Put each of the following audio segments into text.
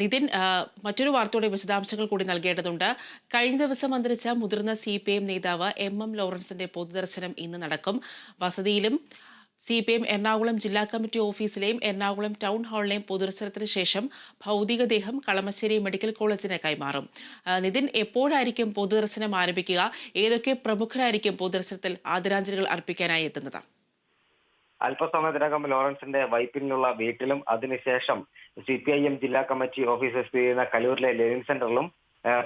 നിതിൻ മറ്റൊരു വാർത്തയുടെ വിശദാംശങ്ങൾ കൂടി നൽകേണ്ടതുണ്ട്. കഴിഞ്ഞ ദിവസം അന്തരിച്ച മുതിർന്ന സി പി എം നേതാവ് എം എം ലോറൻസിന്റെ പൊതുദർശനം ഇന്ന് നടക്കും. വസതിയിലും സി പി എം എറണാകുളം ജില്ലാ കമ്മിറ്റി ഓഫീസിലെയും എറണാകുളം ടൗൺ ഹാളിലെയും പൊതുദർശനത്തിന് ശേഷം ഭൗതികദേഹം കളമശ്ശേരി മെഡിക്കൽ കോളേജിന് കൈമാറും. നിതിൻ എപ്പോഴായിരിക്കും പൊതുദർശനം ആരംഭിക്കുക? ഏതൊക്കെ പ്രമുഖരായിരിക്കും പൊതുദർശനത്തിൽ ആദരാഞ്ജലികൾ അർപ്പിക്കാനായി എത്തുന്നത്? അല്പസമയത്തിനകം ലോറൻസിന്റെ വൈപ്പിനുള്ള വീട്ടിലും അതിനുശേഷം സി പി ഐ എം ജില്ലാ കമ്മിറ്റി ഓഫീസ് സ്ഥിതി ചെയ്യുന്ന കലൂരിലെ ലെനിൻ സെന്ററിലും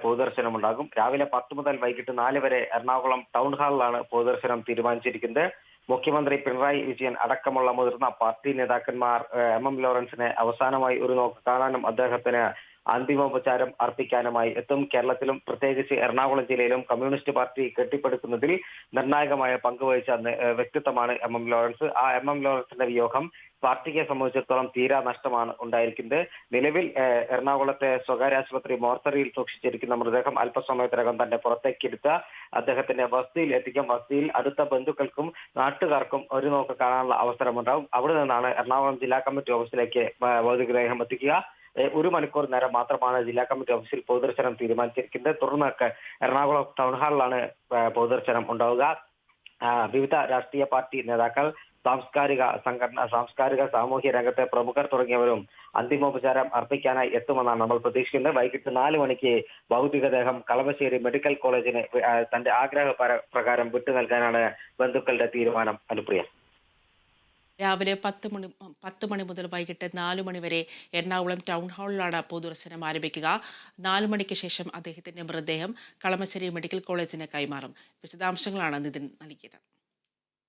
പൊതുദർശനമുണ്ടാകും. രാവിലെ പത്ത് മുതൽ വൈകിട്ട് നാല് വരെ എറണാകുളം ടൗൺ ഹാളിലാണ് പൊതുദർശനം തീരുമാനിച്ചിരിക്കുന്നത്. മുഖ്യമന്ത്രി പിണറായി വിജയൻ അടക്കമുള്ള മുതിർന്ന പാർട്ടി നേതാക്കന്മാർ എം. എം. ലോറൻസിനെ അവസാനമായി ഒരു നോക്ക് കാണാനും അദ്ദേഹത്തിന് അന്തിമോപചാരം അർപ്പിക്കാനുമായി എത്തും. കേരളത്തിലും പ്രത്യേകിച്ച് എറണാകുളം ജില്ലയിലും കമ്മ്യൂണിസ്റ്റ് പാർട്ടി കെട്ടിപ്പടുക്കുന്നതിൽ നിർണായകമായ പങ്കുവഹിച്ച വ്യക്തിത്വമാണ് എം. എം. ലോറൻസ്. ആ എം. എം. ലോറൻസിന്റെ വിയോഗം പാർട്ടിയെ സംബന്ധിച്ചിടത്തോളം തീരാ നഷ്ടമാണ് ഉണ്ടായിരിക്കുന്നത്. നിലവിൽ എറണാകുളത്തെ സ്വകാര്യ ആശുപത്രി മോർച്ചറിയിൽ സൂക്ഷിച്ചിരിക്കുന്ന മൃതദേഹം അല്പസമയത്തിനകം തന്നെ പുറത്തേക്കെടുത്ത അദ്ദേഹത്തിന്റെ വസതിയിൽ എത്തിക്കും. വസതിയിൽ അടുത്ത ബന്ധുക്കൾക്കും നാട്ടുകാർക്കും ഒരു നോക്ക് കാണാനുള്ള അവസരമുണ്ടാവും അവിടെ നിന്നാണ് എറണാകുളം ജില്ലാ കമ്മിറ്റി ഓഫീസിലേക്ക് ഭൗതികദേഹം എത്തിക്കുക. ഒരു മണിക്കൂർ നേരം മാത്രമാണ് ജില്ലാ കമ്മിറ്റി ഓഫീസിൽ പൊതുദർശനം തീരുമാനിച്ചിരിക്കുന്നത്. തുടർന്ന് എറണാകുളം ടൗൺ ഹാളിലാണ് പൊതുദർശനം ഉണ്ടാവുക. വിവിധ രാഷ്ട്രീയ പാർട്ടി നേതാക്കൾ സാംസ്കാരിക സംഘടന സാംസ്കാരിക സാമൂഹ്യ രംഗത്തെ പ്രമുഖർ തുടങ്ങിയവരും അന്തിമോപചാരം അർപ്പിക്കാനായി എത്തുമെന്നാണ് നമ്മൾ പ്രതീക്ഷിക്കുന്നത്. വൈകിട്ട് നാല് മണിക്ക് ഭൗതികദേഹം കളമശ്ശേരി മെഡിക്കൽ കോളേജിന് തന്റെ ആഗ്രഹ പ്രകാരം വിട്ടു നൽകാനാണ് ബന്ധുക്കളുടെ തീരുമാനം. അനുപ്രിയ. രാവിലെ പത്ത് മണി പത്ത് മണി മുതൽ വൈകിട്ട് നാല് മണി വരെ എറണാകുളം ടൗൺ ഹാളിലാണ് പൊതുദർശനം ആരംഭിക്കുക. നാല് മണിക്ക് ശേഷം അദ്ദേഹത്തിന്റെ മൃതദേഹം കളമശ്ശേരി മെഡിക്കൽ കോളേജിന് കൈമാറും. വിശദാംശങ്ങളാണ് നിതിൻ നൽകിയത്.